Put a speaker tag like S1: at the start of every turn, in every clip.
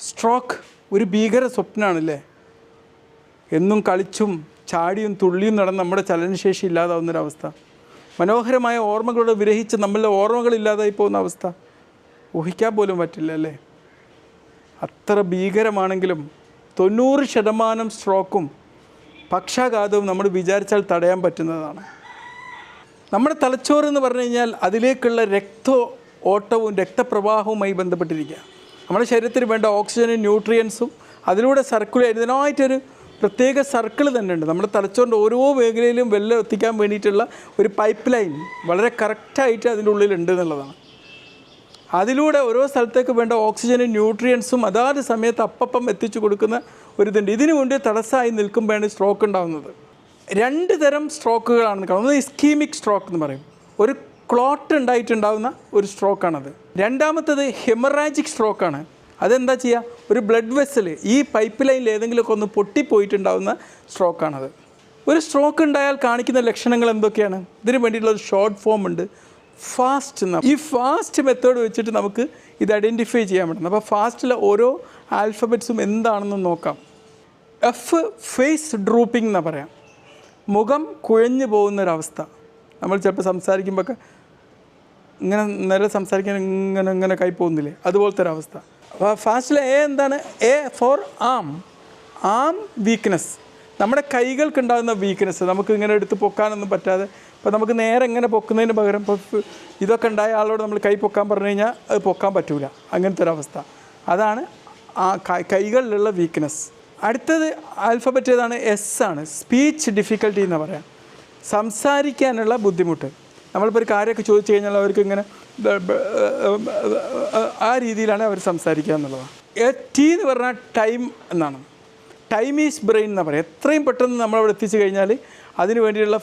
S1: Stroke ഒരു ഭീകര സ്വപ്നമാണല്ലേ എന്നും കളിച്ചും ചാടിയും തുള്ളിയും നടന്ന് നമ്മുടെ ചലനശേഷി ഇല്ലാതാവുന്നൊരവസ്ഥ മനോഹരമായ ഓർമ്മകളോട് വിരഹിച്ച് നമ്മളുടെ ഓർമ്മകൾ ഇല്ലാതായി പോകുന്ന അവസ്ഥ. ഊഹിക്കാൻ പോലും പറ്റില്ല അല്ലേ? അത്ര ഭീകരമാണെങ്കിലും തൊണ്ണൂറ് ശതമാനം സ്ട്രോക്കും പക്ഷാഘാതവും നമ്മൾ വിചാരിച്ചാൽ തടയാൻ പറ്റുന്നതാണ്. നമ്മുടെ തലച്ചോറ് എന്ന് പറഞ്ഞു കഴിഞ്ഞാൽ അതിലേക്കുള്ള രക്ത ഓട്ടവും രക്തപ്രവാഹവുമായി ബന്ധപ്പെട്ടിരിക്കുക. നമ്മുടെ ശരീരത്തിന് വേണ്ട ഓക്സിജനും ന്യൂട്രിയൻസും അതിലൂടെ സർക്കിൾ ഇതിനായിട്ടൊരു പ്രത്യേക സർക്കിൾ തന്നെ ഉണ്ട്. നമ്മുടെ തലച്ചോറിന്റെ ഓരോ മേഖലയിലും വെള്ളം എത്തിക്കാൻ വേണ്ടിയിട്ടുള്ള ഒരു പൈപ്പ് ലൈൻ വളരെ കറക്റ്റായിട്ട് അതിന്റെ ഉള്ളിലുണ്ട് എന്നുള്ളതാണ്. അതിലൂടെ ഓരോ സ്ഥലത്തേക്ക് വേണ്ട ഓക്സിജനും ന്യൂട്രിയൻസും അതാത് സമയത്ത് അപ്പം എത്തിച്ചു കൊടുക്കുന്ന ഒരു ഇതുണ്ട്. ഇതിനു വേണ്ടി തടസ്സമായി നിൽക്കുമ്പോഴാണ് സ്ട്രോക്ക് ഉണ്ടാകുന്നത് രണ്ട് തരം സ്ട്രോക്കുകളാണ് കാണുന്നത്. ഇസ്കീമിക് സ്ട്രോക്ക് എന്ന് പറയും. ഒരു ക്ലോട്ട് ഉണ്ടായിട്ടുണ്ടാവുന്ന ഒരു സ്ട്രോക്കാണത്. രണ്ടാമത്തത് ഹെമറാജിക് സ്ട്രോക്കാണ്. അതെന്താ ചെയ്യുക ഒരു ബ്ലഡ് വെസൽ ഈ പൈപ്പ് ലൈനിൽ ഏതെങ്കിലുമൊക്കെ ഒന്ന് പൊട്ടിപ്പോയിട്ടുണ്ടാവുന്ന സ്ട്രോക്കാണത്. ഒരു സ്ട്രോക്ക് ഉണ്ടായാൽ കാണിക്കുന്ന ലക്ഷണങ്ങൾ എന്തൊക്കെയാണ്? ഇതിന് വേണ്ടിയിട്ടുള്ള ഒരു ഷോർട്ട് ഫോം ഉണ്ട്. ഫാസ്റ്റ് എന്ന ഈ ഫാസ്റ്റ് മെത്തേഡ് വെച്ചിട്ട് നമുക്ക് ഇത് ഐഡന്റിഫൈ ചെയ്യാൻ പറ്റും. അപ്പോൾ ഫാസ്റ്റിലെ ഓരോ ആൽഫബറ്റ്സും എന്താണെന്ന് നോക്കാം. എഫ് ഫേസ് ഡ്രൂപ്പിംഗ് എന്ന് പറയാം. മുഖം കുഴഞ്ഞു പോകുന്നൊരവസ്ഥ. നമ്മൾ ചിലപ്പോൾ സംസാരിക്കുമ്പോൾ ഒക്കെ ഇങ്ങനെ നേരെ സംസാരിക്കാൻ ഇങ്ങനെ ഇങ്ങനെ കൈ പോകുന്നില്ലേ? അതുപോലത്തെ ഒരു അവസ്ഥ. അപ്പോൾ ഫാസ്റ്റിലെ എ എന്താണ്? A for arm. Arm weakness. നമ്മുടെ കൈകൾക്ക് ഉണ്ടാകുന്ന വീക്ക്നെസ്. നമുക്ക് ഇങ്ങനെ എടുത്ത് പൊക്കാനൊന്നും പറ്റാതെ. ഇപ്പോൾ നമുക്ക് നേരെ ഇങ്ങനെ പൊക്കുന്നതിന് പകരം ഇപ്പോൾ ഇതൊക്കെ ഉണ്ടായ ആളോട് നമ്മൾ കൈ പൊക്കാൻ പറഞ്ഞു കഴിഞ്ഞാൽ അത് പൊക്കാൻ പറ്റൂല. അങ്ങനത്തെ ഒരു അവസ്ഥ. അതാണ് ആ കൈകളിലുള്ള വീക്ക്നെസ്. അടുത്തത് ആൽഫബറ്റ് ഏതാണ്? എസ് ആണ്. സ്പീച്ച് ഡിഫിക്കൽട്ടി എന്ന് പറയാം. സംസാരിക്കാനുള്ള ബുദ്ധിമുട്ട്. നമ്മളിപ്പോൾ ഒരു കാര്യമൊക്കെ ചോദിച്ചു കഴിഞ്ഞാൽ അവർക്ക് ഇങ്ങനെ ആ രീതിയിലാണ് അവർ സംസാരിക്കുക എന്നുള്ളതാണ് ടി എന്ന് പറഞ്ഞാൽ ടൈം എന്നാണ്. ടൈം ഈസ് ബ്രെയിൻ എന്നാണ് പറയുക എത്രയും പെട്ടെന്ന് നമ്മളവിടെ എത്തിച്ചു കഴിഞ്ഞാൽ അതിന് വേണ്ടിയുള്ള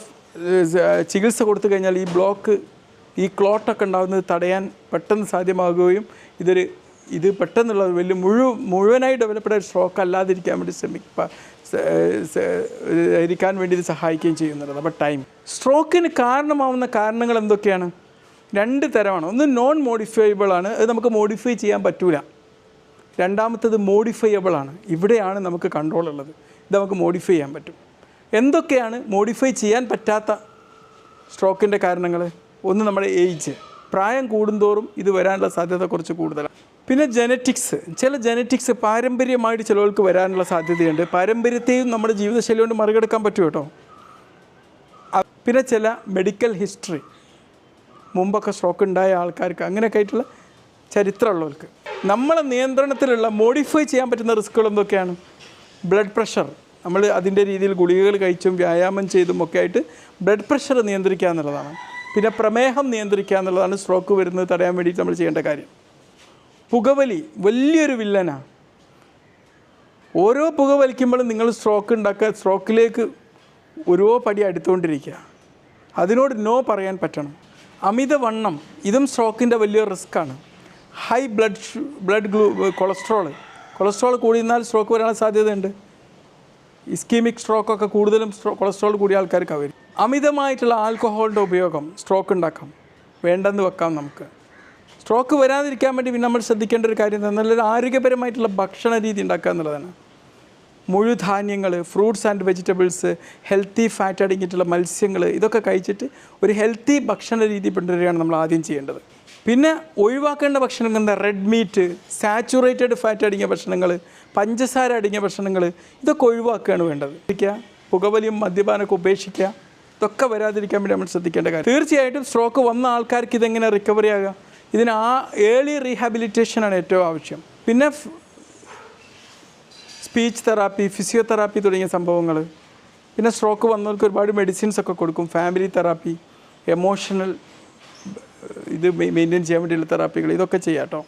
S1: ചികിത്സ കൊടുത്തു കഴിഞ്ഞാൽ ഈ ബ്ലോക്ക് ഈ ക്ലോട്ടൊക്കെ ഉണ്ടാകുന്നത് തടയാൻ പെട്ടെന്ന് സാധ്യമാകുകയും ഇതൊരു ഇത് പെട്ടെന്നുള്ള വലിയ മുഴുവൻ മുഴുവനായി ഡെവലപ്ഡ് സ്ട്രോക്ക് അല്ലാതിരിക്കാൻ വേണ്ടി ശ്രമിക്കുക. ഇരിക്കാൻ വേണ്ടി ഇത് സഹായിക്കുകയും ചെയ്യുന്നുള്ളത് അപ്പോൾ ടൈം സ്ട്രോക്കിന് കാരണമാവുന്ന കാരണങ്ങൾ എന്തൊക്കെയാണ്? രണ്ട് തരമാണ്. ഒന്ന് നോൺ മോഡിഫൈബിൾ ആണ്. അത് നമുക്ക് മോഡിഫൈ ചെയ്യാൻ പറ്റൂല. രണ്ടാമത്തത് മോഡിഫൈയബിൾ ആണ്. ഇവിടെയാണ് നമുക്ക് കൺട്രോൾ ഉള്ളത്. ഇത് നമുക്ക് മോഡിഫൈ ചെയ്യാൻ പറ്റും. എന്തൊക്കെയാണ് മോഡിഫൈ ചെയ്യാൻ പറ്റാത്ത സ്ട്രോക്കിന്റെ കാരണങ്ങൾ ഒന്ന് നമ്മുടെ ഏജ് പ്രായം കൂടുന്തോറും ഇത് വരാനുള്ള സാധ്യത കുറച്ച് കൂടുതലാണ്. പിന്നെ ജനറ്റിക്സ് ചില ജനറ്റിക്സ് പാരമ്പര്യമായിട്ട് ചിലവർക്ക് വരാനുള്ള സാധ്യതയുണ്ട്. പാരമ്പര്യത്തെയും നമ്മുടെ ജീവിതശൈലി കൊണ്ട് മറികടക്കാൻ പറ്റും കേട്ടോ. പിന്നെ ചില മെഡിക്കൽ ഹിസ്റ്ററി മുമ്പൊക്കെ സ്ട്രോക്ക് ഉണ്ടായ ആൾക്കാർക്ക് അങ്ങനെയൊക്കെ ആയിട്ടുള്ള ചരിത്രമുള്ളവർക്ക്. നമ്മളെ നിയന്ത്രണത്തിലുള്ള മോഡിഫൈ ചെയ്യാൻ പറ്റുന്ന റിസ്ക്കുകൾ എന്തൊക്കെയാണ്? ബ്ലഡ് പ്രഷർ നമ്മൾ അതിന്റെ രീതിയിൽ ഗുളികകൾ കഴിച്ചും വ്യായാമം ചെയ്തും ഒക്കെ ആയിട്ട് ബ്ലഡ് പ്രഷർ നിയന്ത്രിക്കുക എന്നുള്ളതാണ്. പിന്നെ പ്രമേഹം നിയന്ത്രിക്കുക എന്നുള്ളതാണ് സ്ട്രോക്ക് വരുന്നത് തടയാൻ വേണ്ടിയിട്ട് നമ്മൾ ചെയ്യേണ്ട കാര്യം. പുകവലി വലിയൊരു വില്ലനാണ് ഓരോ പുക വലിക്കുമ്പോഴും നിങ്ങൾ സ്ട്രോക്ക് ഉണ്ടാക്കുക സ്ട്രോക്കിലേക്ക് ഓരോ പടി അടുത്തുകൊണ്ടിരിക്കുക. അതിനോട് നോ പറയാൻ പറ്റണം. അമിതവണ്ണം ഇതും സ്ട്രോക്കിന്റെ വലിയ റിസ്ക്കാണ് ഹൈ ബ്ലഡ് ബ്ലഡ് ഗ്ലൂ കൊളസ്ട്രോൾ കൊളസ്ട്രോൾ കൂടിയിരുന്നാൽ സ്ട്രോക്ക് വരാനുള്ള സാധ്യതയുണ്ട്. ഇസ്കീമിക് സ്ട്രോക്കൊക്കെ കൂടുതലും സ്ട്രോ കൊളസ്ട്രോൾ കൂടിയ ആൾക്കാർക്ക് വരും അമിതമായിട്ടുള്ള ആൽക്കഹോളിന്റെ ഉപയോഗം സ്ട്രോക്ക് ഉണ്ടാക്കാം. വേണ്ടെന്ന് വെക്കാം നമുക്ക്. സ്ട്രോക്ക് വരാതിരിക്കാൻ വേണ്ടി പിന്നെ നമ്മൾ ശ്രദ്ധിക്കേണ്ട ഒരു കാര്യം നല്ലൊരു ആരോഗ്യപരമായിട്ടുള്ള ഭക്ഷണ രീതി ഉണ്ടാക്കുക എന്നുള്ളതാണ്. മുഴുധാന്യങ്ങൾ fruits and vegetables healthy fat അടങ്ങിയിട്ടുള്ള മത്സ്യങ്ങൾ ഇതൊക്കെ കഴിച്ചിട്ട് ഒരു ഹെൽത്തി ഭക്ഷണ രീതി പിന്തുടരുകയാണ് നമ്മൾ ആദ്യം ചെയ്യേണ്ടത്. പിന്നെ ഒഴിവാക്കേണ്ട ഭക്ഷണങ്ങൾ എന്താ? റെഡ് മീറ്റ് സാച്ചുറേറ്റഡ് ഫാറ്റ് അടങ്ങിയ ഭക്ഷണങ്ങൾ പഞ്ചസാര അടങ്ങിയ ഭക്ഷണങ്ങൾ ഇതൊക്കെ ഒഴിവാക്കുകയാണ് വേണ്ടത്. പുകവലിയും മദ്യപാനമൊക്കെ ഉപേക്ഷിക്കുക ഇതൊക്കെ വരാതിരിക്കാൻ വേണ്ടി നമ്മൾ ശ്രദ്ധിക്കേണ്ട കാര്യം. തീർച്ചയായിട്ടും സ്ട്രോക്ക് വന്ന ആൾക്കാർക്ക് ഇതെങ്ങനെ റിക്കവറി ആകുക ഇതിന് ആ ഏർലി റീഹാബിലിറ്റേഷനാണ് ഏറ്റവും ആവശ്യം. പിന്നെ സ്പീച്ച് തെറാപ്പി ഫിസിയോതെറാപ്പി തുടങ്ങിയ സംഭവങ്ങൾ പിന്നെ സ്ട്രോക്ക് വന്നവർക്ക് ഒരുപാട് മെഡിസിൻസ് ഒക്കെ കൊടുക്കും. ഫാമിലി തെറാപ്പി എമോഷണൽ ഇത് മെയിന്റെയിൻ ചെയ്യാൻ വേണ്ടിയുള്ള തെറാപ്പികൾ ഇതൊക്കെ ചെയ്യാം കേട്ടോ